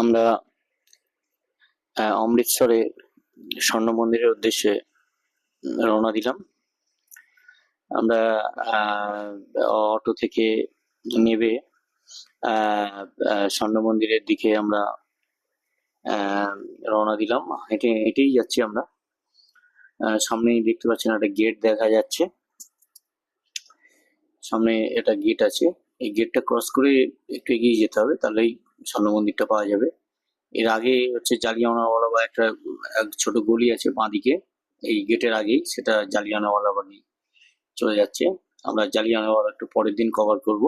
আমরা অমৃতসরে স্বর্ণ মন্দিরের উদ্দেশ্যে রওনা দিলাম। আমরা অটো থেকে নেবে স্বর্ণ মন্দিরের দিকে আমরা রওনা দিলাম। হেঁটে, হেঁটেই যাচ্ছি আমরা। সামনেই দেখতে পাচ্ছেন একটা গেট দেখা যাচ্ছে। সামনে একটা গেট আছে। এই গেটটা ক্রস করে একটু এগিয়ে যেতে হবে, তাহলেই স্বর্ণ মন্দিরটা পাওয়া যাবে। এর আগে হচ্ছে জালিয়ানওয়ালা বা একটা, এক ছোট গলি আছে বাঁদিকে এই গেটের আগেই সেটা জালিয়ানওয়ালা বাগি চলে যাচ্ছে। আমরা জালিয়ানওয়ালা একটু পরের দিন কভার করব।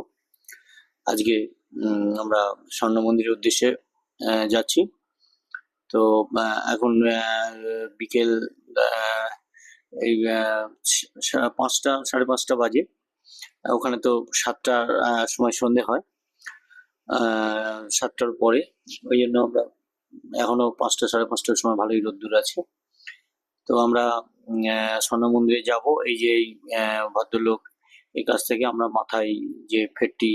আজকে আমরা স্বর্ণ মন্দিরের উদ্দেশ্যে যাচ্ছি। তো এখন বিকেল এই পাঁচটা, সাড়ে পাঁচটা বাজে। ওখানে তো সাতটার সময় সন্ধে হয়। সাতটার পরে। ওই জন্য আমরা এখনও পাঁচটা সাড়ে পাঁচটার সময় ভালোই রোদ্দুর আছে। তো আমরা স্বর্ণ মন্দিরে যাব। এই যে ভদ্রলোক এই কাছ থেকে আমরা মাথায় যে ফেটটি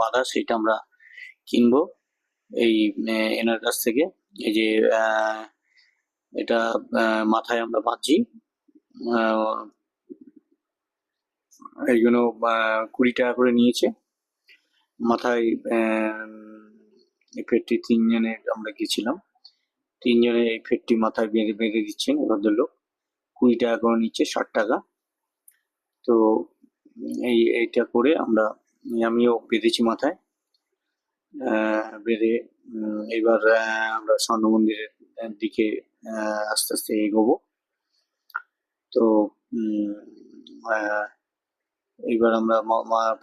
বাঁধা সেটা আমরা কিনবো। এই এনার কাছ থেকে। এই যে এটা মাথায় আমরা বাঁধছি। আহ, এই জন্য আহ, কুড়ি টাকা করে নিয়েছে। মাথায় ফেটটি তিনজনে আমরা গেছিলাম। তিনজনে এই ফেটটি মাথায় বেঁধে বেঁধে দিচ্ছেন ভদ্রলোক। কুড়ি টাকা করে নিচ্ছে ষাট টাকা তো এই, এইটা করে আমরা, আমিও বেঁধেছি মাথায়। বেঁধে এবার আমরা স্বর্ণ মন্দিরের দিকে আস্তে আস্তে এগোবো। তো এইবার আমরা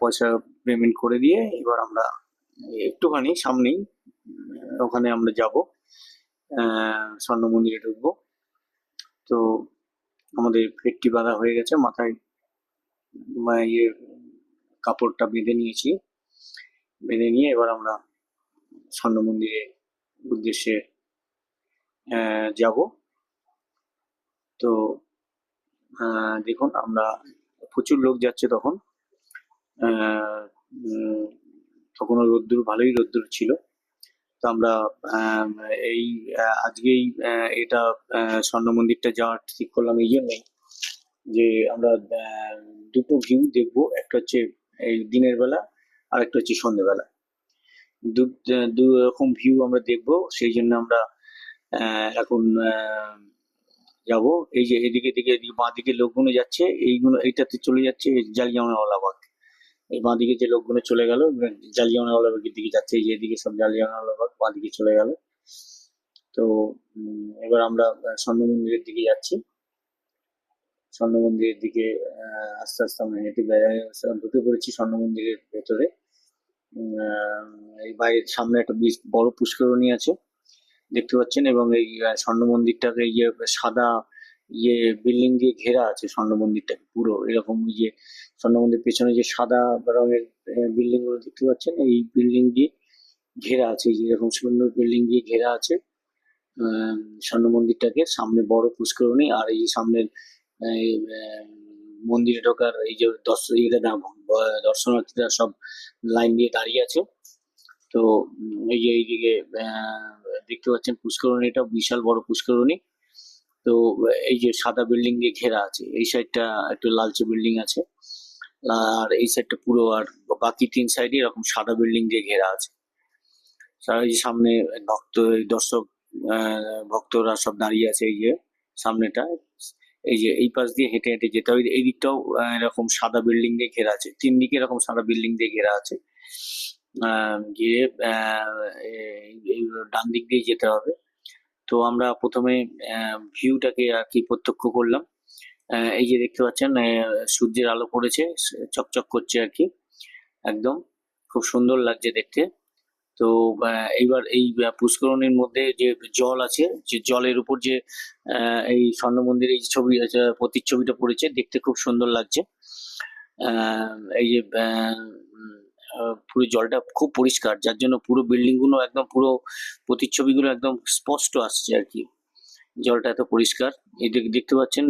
পয়সা পেমেন্ট করে দিয়ে এবার আমরা একটুখানি সামনেই ওখানে আমরা যাব। স্বর্ণ মন্দিরে ঢুকবো। তো আমাদের ফেটটি বাঁধা হয়ে গেছে, মাথায় ইয়ে কাপড়টা বেঁধে নিয়েছি। বেঁধে নিয়ে এবার আমরা স্বর্ণ মন্দিরের উদ্দেশ্যে যাব। তো দেখুন আমরা প্রচুর লোক যাচ্ছে তখন। তখনও রোদ্দুর ভালোই রোদ্দুর ছিল। তো আমরা আম, এই আজকেই এটা স্বর্ণ মন্দিরটা যাওয়ার ঠিক করলাম এই জন্যই যে আমরা দুটো ভিউ দেখব। একটা হচ্ছে এই দিনের বেলা আর একটা হচ্ছে সন্ধ্যেবেলা দু দু রকম ভিউ আমরা দেখব। সেই জন্য আমরা এখন যাব। এই যে এদিকে দিকে বাঁ দিকে লোকগুলো যাচ্ছে এইগুলো এইটাতে চলে যাচ্ছে জালিয়ানওয়ালা বাগ এই বাঁ দিকে যে লোকগুলো চলে গেল জালিয়ানওয়ালা বাগের দিকে যাচ্ছে যে এদিকে সব জালিয়ানওয়ালা বাগ বাঁ দিকে চলে গেল। তো এবার আমরা স্বর্ণ মন্দিরের দিকে যাচ্ছি। স্বর্ণ মন্দিরের দিকে আস্তে আস্তে আমরা হেঁটে বেড়াই- ঢুকে পড়েছি স্বর্ণ মন্দিরের ভেতরে। এই বাইরের সামনে একটা বেশ, বড় পুষ্করণী আছে, দেখতে পাচ্ছেন, এবং এই স্বর্ণ মন্দিরটাকে এই যে সাদা ইয়ে বিল্ডিং দিয়ে ঘেরা আছে স্বর্ণ মন্দিরটাকে পুরো। এরকম ওই যে স্বর্ণ মন্দির পেছনে যে সাদা রঙের বিল্ডিংগুলো দেখতে পাচ্ছেন? এই বিল্ডিং দিয়ে ঘেরা আছে। এরকম সুন্দর বিল্ডিং দিয়ে ঘেরা আছে স্বর্ণ মন্দিরটাকে সামনে বড় পুষ্করণী আর এই সামনের মন্দিরে ঢোকার এই যে দর্শনার্থীরা সব লাইন দিয়ে দাঁড়িয়ে আছে। তো এই যে এইদিকে দেখতে পাচ্ছেন পুষ্করণীটা, বিশাল বড় পুষ্করণী। তো, এই যে সাদা বিল্ডিং দিয়ে ঘেরা আছে, এই সাইডটা একটু লালচে বিল্ডিং আছে, আর এই সাইডটা পুরো আর বাকি তিন সাইডে এরকম সাদা বিল্ডিং দিয়ে ঘেরা আছে। এই যে সামনে ভক্ত দর্শক ভক্তরা সব দাঁড়িয়ে আছে এই যে সামনেটা। এই যে এই পাশ দিয়ে হেঁটে হেঁটে যেতে হবে এই দিকটাও এরকম সাদা বিল্ডিং দিয়ে ঘেরা আছে। তিন দিকে এরকম সাদা বিল্ডিং দিয়ে ঘেরা আছে। গিয়ে ডান দিক দিয়ে যেতে হবে। তো আমরা প্রথমে ভিউটাকে আর কি প্রত্যক্ষ করলাম। এই যে দেখতে পাচ্ছেন সূর্যের আলো পড়েছে চকচক করছে আর কি, একদম। খুব সুন্দর লাগছে দেখতে। তো এইবার এই পুষ্করণীর মধ্যে যে জল আছে, যে জলের উপর যে এই স্বর্ণ মন্দিরের এই ছবি প্রতিচ্ছবিটা পড়েছে, দেখতে খুব সুন্দর লাগছে। এই যে পুরো জলটা খুব পরিষ্কার, যার জন্য পুরো বিল্ডিংগুলো একদম পুরো প্রতিচ্ছবিগুলো একদম স্পষ্ট আসছে আর কি। জলটা এত পরিষ্কার। এই দেখ- দেখতে পাচ্ছেন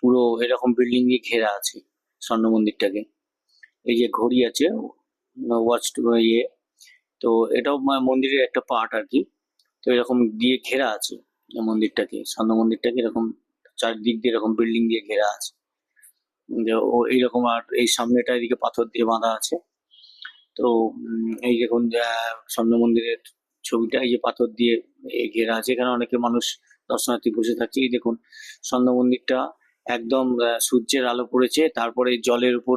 পুরো এরকম বিল্ডিং দিয়ে ঘেরা আছে স্বর্ণ মন্দিরটাকে এই যে ঘড়ি আছে ওয়াচ ইয়ে। তো এটাও মন্দিরের একটা পার্ট আর কি। তো এরকম দিয়ে ঘেরা আছে মন্দিরটাকে স্বর্ণ মন্দিরটাকে এরকম চারদিক দিয়ে এরকম বিল্ডিং দিয়ে ঘেরা আছে। ও, এইরকম আর এই সামনেটা এদিকে পাথর দিয়ে বাঁধা আছে। তো এই দেখুন স্বর্ণ মন্দিরের ছবিটা, এই যে পাথর দিয়ে ঘেরা আছে, এখানে অনেকে মানুষ দর্শনার্থী বসে থাকছে। এই দেখুন, স্বর্ণ মন্দিরটা একদম সূর্যের আলো পড়েছে, তারপরে জলের উপর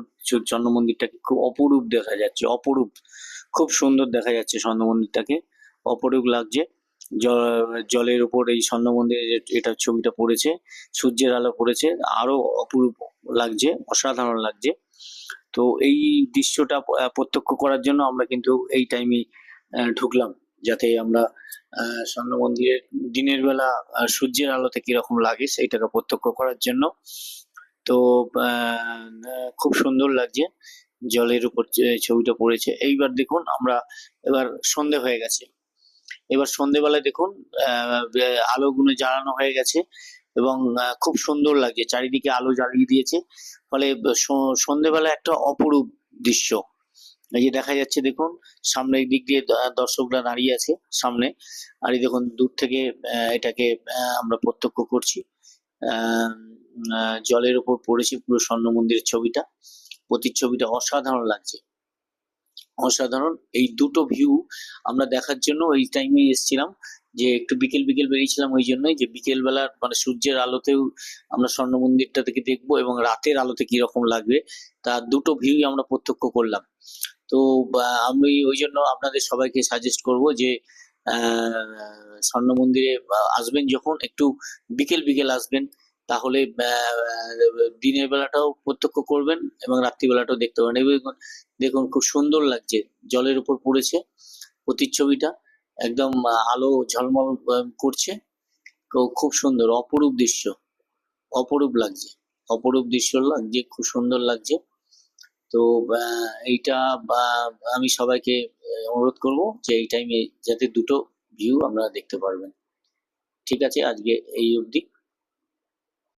স্বর্ণ মন্দিরটাকে খুব অপরূপ দেখা যাচ্ছে, অপরূপ, খুব সুন্দর দেখা যাচ্ছে স্বর্ণ মন্দিরটাকে, অপরূপ লাগছে। জলের উপর এই স্বর্ণ মন্দিরে এটা ছবিটা পড়েছে, সূর্যের আলো পড়েছে, আরও অপরূপ লাগছে, অসাধারণ লাগছে। তো এই দৃশ্যটা প্রত্যক্ষ করার জন্য আমরা কিন্তু এই টাইমে ঢুকলাম। যাতে আমরা স্বর্ণ মন্দিরের দিনের বেলা সূর্যের আলোতে কীরকম লাগে সেইটাকে প্রত্যক্ষ করার জন্য। তো খুব সুন্দর লাগছে। জলের উপর ছবিটা পড়েছে। এইবার দেখুন আমরা এবার সন্ধে হয়ে গেছে। এবার সন্ধেবেলায় দেখুন আহ, আলোগুলো জ্বালানো হয়ে গেছে। এবং খুব সুন্দর লাগছে চারিদিকে আলো জ্বালিয়ে দিয়েছে। ফলে সন্ধেবেলা একটা অপরূপ দৃশ্য। এই যে দেখা যাচ্ছে, দেখুন সামনের দিক দিয়ে দর্শকরা দাঁড়িয়ে আছে সামনে। আর এই দেখুন, দূর থেকে এটাকে আমরা প্রত্যক্ষ করছি। জলের উপর পড়েছে পুরো স্বর্ণ মন্দিরের ছবিটা। প্রতিচ্ছবিটা অসাধারণ লাগছে। অসাধারণ। এই দুটো ভিউ আমরা দেখার জন্য ওই টাইমে এসেছিলাম। যে একটু বিকেল বিকেল বেরিয়েছিলাম ওই জন্যই যে বিকেল বেলার মানে সূর্যের আলোতেও আমরা স্বর্ণ মন্দিরটা থেকে দেখব এবং রাতের আলোতে কি রকম লাগবে তার দুটো ভিউই আমরা প্রত্যক্ষ করলাম। তো আমি ওই জন্য আপনাদের সবাইকে সাজেস্ট করব যে স্বর্ণ মন্দিরে আসবেন যখন, একটু বিকেল বিকেল আসবেন, তাহলে দিনের বেলাটাও প্রত্যক্ষ করবেন এবং রাত্রিবেলাটাও দেখতে পাবেন দেখুন, খুব সুন্দর লাগছে, জলের উপর পড়েছে প্রতিচ্ছবিটা। একদম আলো ঝলমল করছে। তো খুব সুন্দর, অপরূপ দৃশ্য। অপরূপ লাগছে। অপরূপ দৃশ্য লাগছে, খুব সুন্দর লাগছে। তো এইটা আমি সবাইকে অনুরোধ করব যে এই টাইমে যাতে দুটো ভিউ আপনারা দেখতে পারবেন। ঠিক আছে, আজকে এই অবধি।